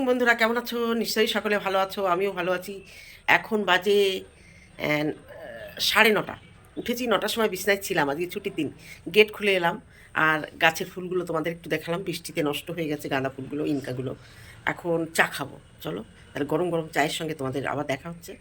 Morning বন্ধুরা, কেমন আছো? নিশ্চয়ই সকলে ভালো আছো, আমিও ভালো আছি। এখন বাজে সাড়ে নটা। উঠেছি নটার সময়, বিছনায় ছিলাম, আজকে ছুটির দিন। গেট খুলে এলাম, আর গাছের ফুলগুলো তোমাদের একটু দেখালাম। বৃষ্টিতে নষ্ট হয়ে গেছে গাঁদা ফুলগুলো, ইনকাগুলো। এখন চা খাব, চলো। তাহলে গরম গরম চায়ের সঙ্গে তোমাদের আবার দেখা হচ্ছে।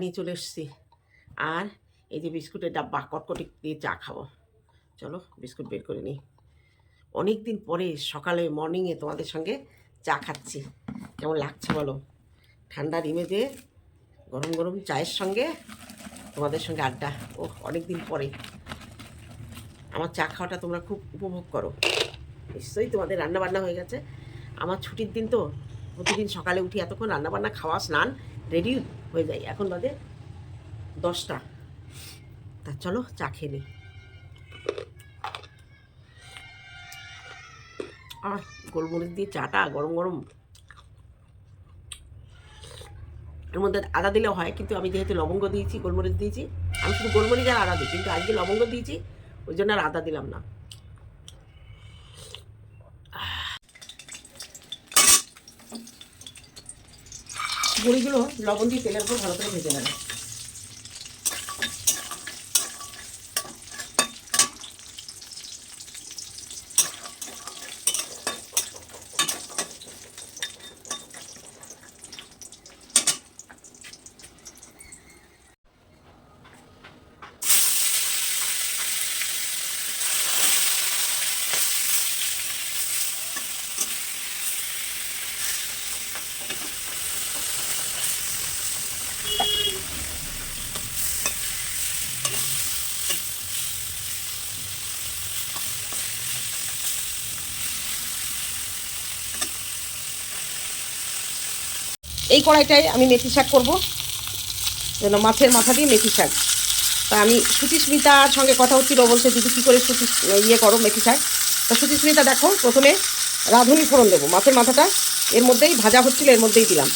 নিয়ে চলে এসেছি। আর এই যে বিস্কুটের ডাব্বা, কটকটি দিয়ে চা খাব। চলো বিস্কুট বের করে নিই। অনেক দিন পরে সকালে মর্নিংয়ে তোমাদের সঙ্গে চা খাচ্ছি। কেমন লাগছে বলো? ঠান্ডার ইমেজে গরম গরম চায়ের সঙ্গে তোমাদের সঙ্গে আড্ডা। ও অনেক দিন পরে। আমার চা খাওয়াটা তোমরা খুব উপভোগ করো। নিশ্চয়ই তোমাদের রান্না বান্না হয়ে গেছে। আমার ছুটির দিন তো প্রতিদিন সকালে উঠি এতক্ষণ রান্নাবান্না, খাওয়া, স্নান রেডি হয়ে যায়। এখন বাজে দশটা। তা চলো, চা খেয়ে নিই আর গোলমরিচ দিয়ে চাটা গরম গরম। এর মধ্যে আদা দিলেও হয়, কিন্তু আমি যেহেতু লবঙ্গ দিয়েছি, গোলমরিচ দিয়েছি, আমি শুধু গোলমরিচ আর আদা দিই, কিন্তু আজকে লবঙ্গ দিয়েছি, ওই জন্য আর আদা দিলাম না। বড়িগুলো লবণ দিয়ে তেলের উপর ভালো করে ভেজে নেবে। এই কড়াইটায় আমি মেথি শাক করব। যেন মাছের মাথা দিয়ে মেথি শাক। তা আমি সুচিস্মিতার সঙ্গে কথা হচ্ছিল বলছে, দিদি, কী করে সুচি ইয়ে করো মেথি শাক? তা সুচিস্মিতা দেখো, প্রথমে রাঁধুনি ফোড়ন দেবো, মাছের মাথাটা। এর মধ্যেই ভাজা হচ্ছিল, এর মধ্যেই দিলাম।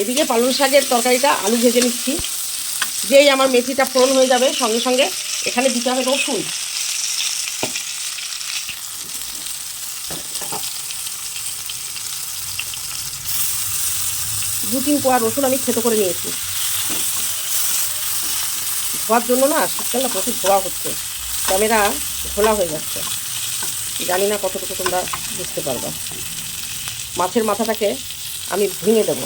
এদিকে পালং শাকের তরকারিটা আলু ভেজে নিচ্ছি। যেই আমার মেথিটা ফোড়ন হয়ে যাবে, সঙ্গে সঙ্গে এখানে দিতে হবে রসুন। দু তিন কোয়া রসুন আমি খেতে করে নিয়েছি। ধোয়ার জন্য না শীতকাল প্রচুর ধোয়া হচ্ছে। ক্যামেরা ঘোলা হয়ে যাচ্ছে। জানি না কতটুকু তোমরা বুঝতে পারবা। মাছের মাথাটাকে আমি ভেঙে দেবো।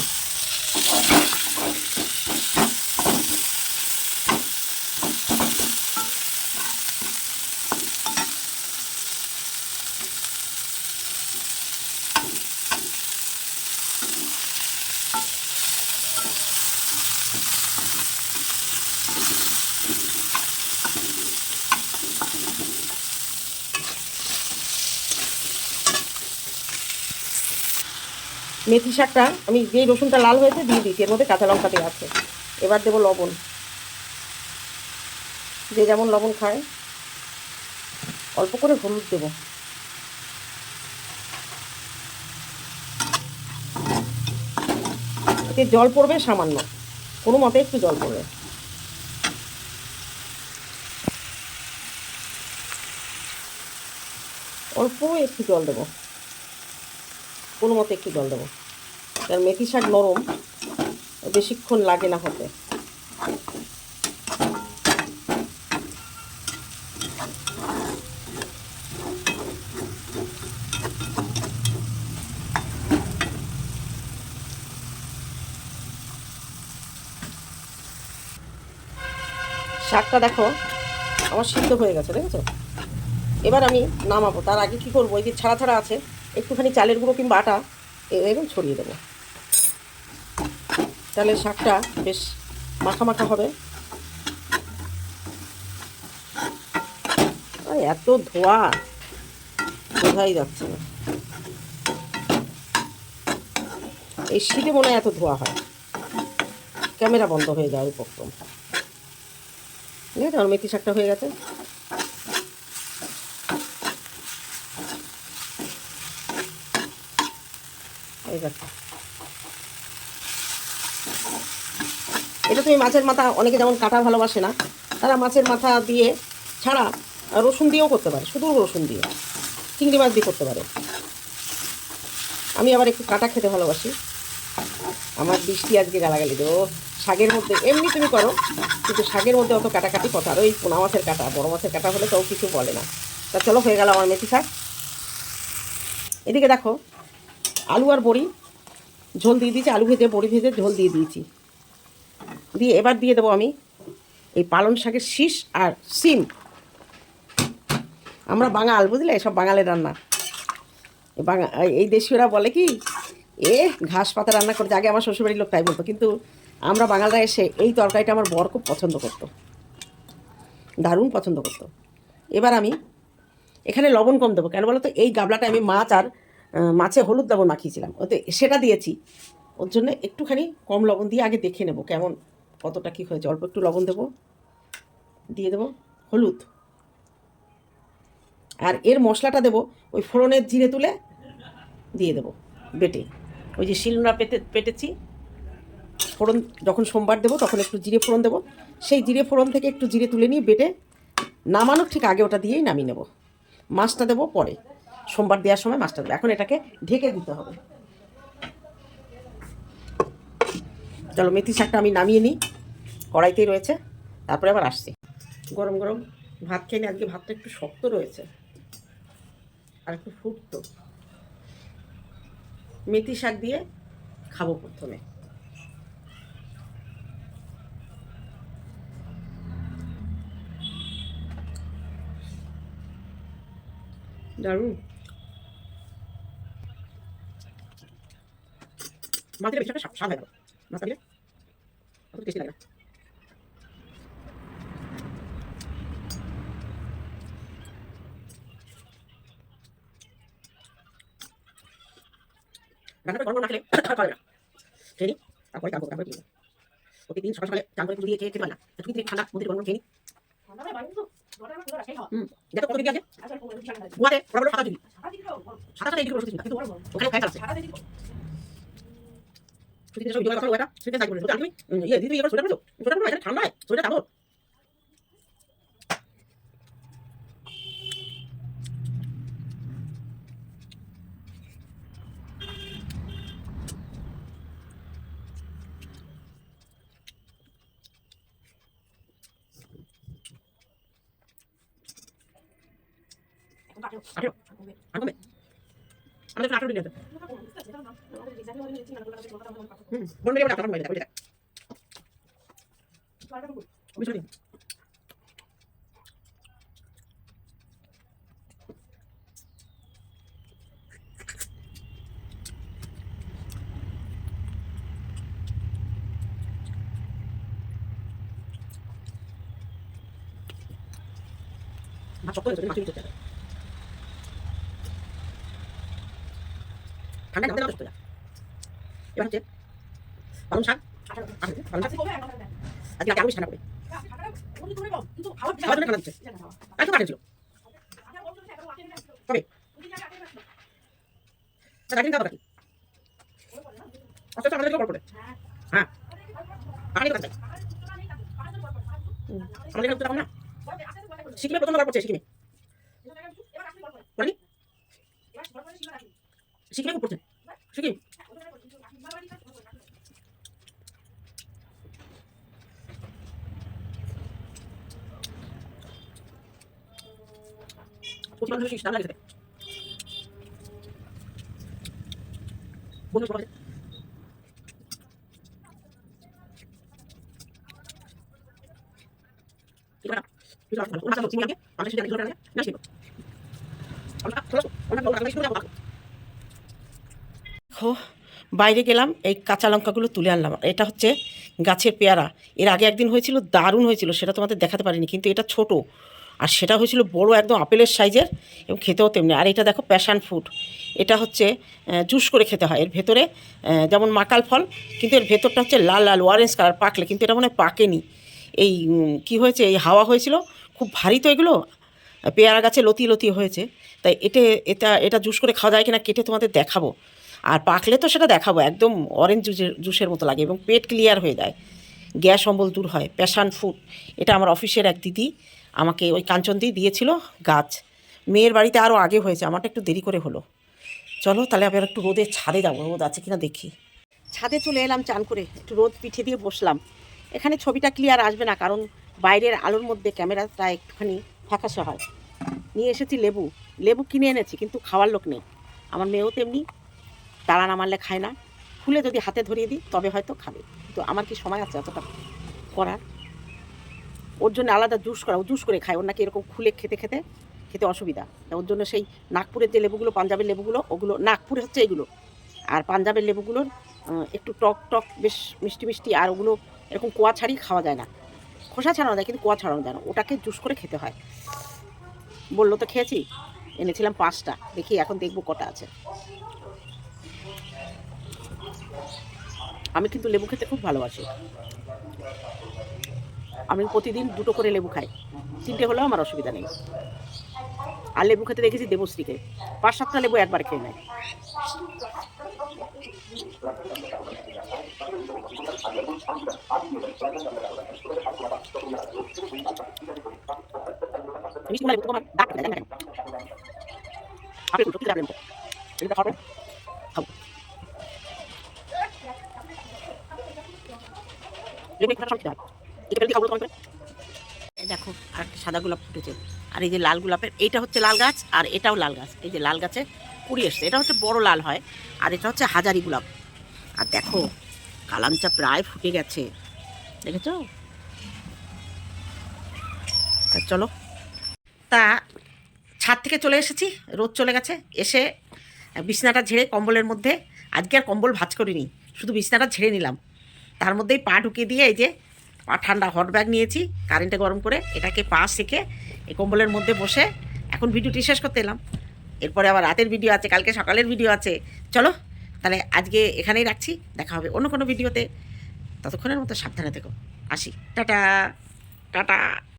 মেথি শাকটা, আমি যেই রসুনটা লাল হয়েছে দিয়ে দিয়েছি, এর মধ্যে কাঁচা লঙ্কা দেওয়া আছে। এবার দেবো লবণ। যে যেমন লবণ খায়, অল্প করে হলুদ দেব। এতে জল পড়বে সামান্য। কোনো মতে একটু জল পড়বে। অল্প একটু জল দেবো। কোনো মতে একটু জল দেবো। কারণ মেথি শাক নরম, বেশিক্ষণ লাগে না হতে। শাকটা দেখো, আমার সিদ্ধ হয়ে গেছে, দেখেছ? এবার আমি নামাবো। তার আগে কি করব? এই যে ছাড়া ছাড়া আছে একটুখানি চালের গুঁড়ো কিংবা আটা এরকম ছড়িয়ে দেবো। তাহলে শাকটা বেশ মাখা মাখা হবে। এত ধোয়া! বোঝাই যাচ্ছে না। এই শীতে মনে হয় এত ধোয়া হয়। ক্যামেরা বন্ধ হয়ে যায় উপক্রম ঠিক আছে আমার মেথি শাকটা হয়ে গেছে? এটা তুমি মাছের মাথা, অনেকে যেমন কাটা ভালোবাসে না, তারা মাছের মাথা দিয়ে ছাড়া রসুন দিয়েও করতে পারে, শুধু রসুন দিয়ে। চিংড়ি মাছ দিয়ে করতে পারে। আমি আবার একটু কাটা খেতে ভালোবাসি। আমার বৃষ্টি আজকে গালাগালি দেবো। শাকের মধ্যে, এমনি তুমি করো, কিন্তু শাকের মধ্যে অত কাটাকাটি কথা আর ওই পোনা মাছের কাটা, বড়ো মাছের কাটা হলে কেউ কিছু বলে না। তা চলো, হয়ে গেল আমার মেথি শাক। এদিকে দেখো আলু আর বড়ি। ঝোল দিয়ে দিয়েছি, আলু ভেজে, বড়ি ভেজে ঝোল দিয়ে দিয়েছি। দিয়ে এবার দিয়ে দেবো আমি এই পালং শাকের শীষ আর সিম। আমরা বাঙাল, বুঝলে? সব বাঙালের রান্না। বাঙা, এই দেশীয়রা বলে কি, এ, ঘাস পাতা রান্না করতে আগে আমার শ্বশুরবাড়ির লোক তাই বলতো। কিন্তু আমরা বাঙালরা এসে এই তরকারিটা আমার বর খুব পছন্দ করতো। দারুণ পছন্দ করতো। এবার আমি এখানে লবণ কম দেবো। কেন বলো তো এই গাবলাটা আমি মাছ আর মাছে হলুদ লবণ মাখিয়েছিলাম। ওতে সেটা দিয়েছি। ওর জন্য একটুখানি কম লবণ দিয়ে আগে দেখে নেব কেমন, কতটা কী হয়েছে। অল্প একটু লবণ দেবো, দিয়ে দেবো হলুদ। আর এর মশলাটা দেবো ওই ফোড়নের জিরে তুলে দিয়ে দেবো বেটে। ওই যে শিলনোড়া পেতে, পেটেছি, ফোড়ন যখন সোমবার দেবো তখন একটু জিরে ফোড়ন দেবো। সেই জিরে ফোড়ন থেকে একটু জিরে তুলে নিয়ে বেটে নামানোর ঠিক আগে ওটা দিয়েই নামিয়ে নেব। মাছটা দেবো পরে। সোমবার দেওয়ার সময় মাছটা দেবো এখন এটাকে ঢেকে দিতে হবে। চলো, মেথি শাকটা আমি নামিয়ে নিই। কড়াইতেই রয়েছে। তারপরে আবার আসছি। গরম গরম ভাত খেয়ে নিই। আজকে ভাতটা একটু শক্ত রয়েছে। আর একটু ফুটতো। মেথি শাক দিয়ে খাব প্রথমে। দারুণ। মাছের বেশি একটা স্বাদ না মাছটা দিলে অত টেস্টি লাগে না। রান্না গরম না খেলে খাওয়া না। খেয়ে নিই তারপরে করব তারপরে কিনবো প্রতিদিন সকাল সকালে চান করে পুজো দিয়ে খেয়ে খেতে পারি না। তুমি থেকে ঠান্ডা গরম খেয়ে নিই দেখো কত ডিগ্রি আছে। গোয়াতে বড় বড় সাদা ডিগ্রি সাদা সাদা ডিগ্রি বসে কিন্তু ওখানে ফ্যান চালাচ্ছে ছুটিতে সব ভিডিও কথা ওটা ছুটিতে যাই বলে তুমি উম, ইয়ে দিদি এবার সোয়েটার পরেছো সোয়েটার পরে এখানে ঠান্ডায় সোয়েটার চাদর আঠেরো আর কমবে আমাদের আঠেরো ডিগ্রি আছে হুম বন্ধ করে আপনার মোবাইল দেখো বুঝলি মাছ শক্ত হয়েছে মাছ এবার হচ্ছে পালং শাক পালং শাক। আজকে রাতে বেশি ঠান্ডা করে। খাওয়ার ঠান্ডা আচ্ছা আমাদের গল্প করে। হ্যাঁ। পানি কথা চাই আমাদের এখানে না সিকিমে প্রথম গল্প করছে সিকিমে। বলি সিকিমে খুব পড়ছে সিকিম? বাইরে গেলাম, এই কাঁচা লঙ্কাগুলো তুলে আনলাম। এটা হচ্ছে গাছের পেয়ারা। এর আগে একদিন হয়েছিল, দারুণ হয়েছিল, সেটা তোমাদের দেখাতে পারিনি, কিন্তু এটা ছোট। আর সেটা হয়েছিল বড় একদম আপেলের সাইজের এবং খেতেও তেমনি। আর এটা দেখো প্যাশান ফুড এটা হচ্ছে জুস করে খেতে হয়। এর ভেতরে যেমন মাকাল ফল, কিন্তু এর ভেতরটা হচ্ছে লাল লাল অরেঞ্জ কালার পাকলে, কিন্তু এটা মনে পাকেনি। এই কি হয়েছে? এই হাওয়া হয়েছিল, খুব ভারী তো এগুলো, পেয়ারা গাছে লতি লতি হয়েছে। তাই এটে, এটা এটা জুস করে খাওয়া যায় কিনা কেটে তোমাদের দেখাবো। আর পাকলে তো সেটা দেখাবো, একদম অরেঞ্জ জুসের জুসের মতো লাগে এবং পেট ক্লিয়ার হয়ে যায়। গ্যাস অম্বল দূর হয় প্যাশান ফুড এটা আমার অফিসের এক দিদি আমাকে ওই কাঞ্চনদি দিয়েছিল গাছ। মেয়ের বাড়িতে আরও আগে হয়েছে, আমারটা একটু দেরি করে হলো। চলো, তাহলে আবার একটু রোদের ছাদে যাব, রোদ আছে কিনা দেখি। ছাদে চলে এলাম চান করে, একটু রোদ পিঠে দিয়ে বসলাম। এখানে ছবিটা ক্লিয়ার আসবে না, কারণ বাইরের আলোর মধ্যে ক্যামেরাটা একটুখানি ফ্যাকাশে হয়। নিয়ে এসেছি লেবু। লেবু কিনে এনেছি, কিন্তু খাওয়ার লোক নেই। আমার মেয়েও তেমনি তাড়া না মারলে খায় না। খুলে যদি হাতে ধরিয়ে দিই, তবে হয়তো খাবে। তো আমার কি সময় আছে অতটা করার? ওর জন্য আলাদা জুস করা, ও জুস করে খায়। ওর নাকি এরকম খুলে খেতে খেতে খেতে অসুবিধা। ওর জন্য সেই নাগপুরের যে লেবুগুলো, পাঞ্জাবের লেবুগুলো, ওগুলো নাগপুরে হচ্ছে এগুলো। আর পাঞ্জাবের লেবুগুলোর একটু টক টক, বেশ মিষ্টি মিষ্টি, আর ওগুলো এরকম কোয়া ছাড়িয়ে খাওয়া যায় না। খোসা ছাড়ানো যায়, কিন্তু কোয়া ছাড়ানো যায় না। ওটাকে জুস করে খেতে হয়। বলল, তো খেয়েছি? এনেছিলাম পাঁচটা। দেখি এখন দেখব কটা আছে। আমি কিন্তু লেবু খেতে খুব ভালোবাসি। আমি প্রতিদিন দুটো করে লেবু খাই। তিনটে হলেও আমার অসুবিধা নেই। আর লেবু খেতে দেখেছি দেবশ্রীকে। পাঁচ সাতটা লেবু একবার খেয়ে নেয়। লেবু তোমার দাগ দেখো, আর একটা সাদা গোলাপ ফুটেছে। আর এই যে লাল গোলাপের, এইটা হচ্ছে লাল গাছ, আর এটাও লাল গাছ। এই যে লাল গাছে কুড়ি এসছে। এটা হচ্ছে বড় লাল হয়, আর এটা হচ্ছে হাজারি গোলাপ। আর দেখো কালামটা প্রায় ফুটে গেছে। দেখেছ? তা চলো। তা ছাদ থেকে চলে এসেছি, রোদ চলে গেছে। এসে বিছনাটা ঝেড়ে কম্বলের মধ্যে, আজকে আর কম্বল ভাজ করিনি, শুধু বিছনাটা ঝেড়ে নিলাম। তার মধ্যেই পা ঢুকিয়ে দিয়ে এই যে ঠান্ডা হট ব্যাগ নিয়েছি কারেন্টে গরম করে এটাকে পা শেখে এই কম্বলের মধ্যে বসে এখন ভিডিওটি শেষ করতে এলাম। এরপরে আবার রাতের ভিডিও আছে, কালকে সকালের ভিডিও আছে। চলো, তাহলে আজকে এখানেই রাখছি, দেখা হবে অন্য কোনো ভিডিওতে ততক্ষণের মতো সাবধানে থেকো। আসি। টাটা। টাটা।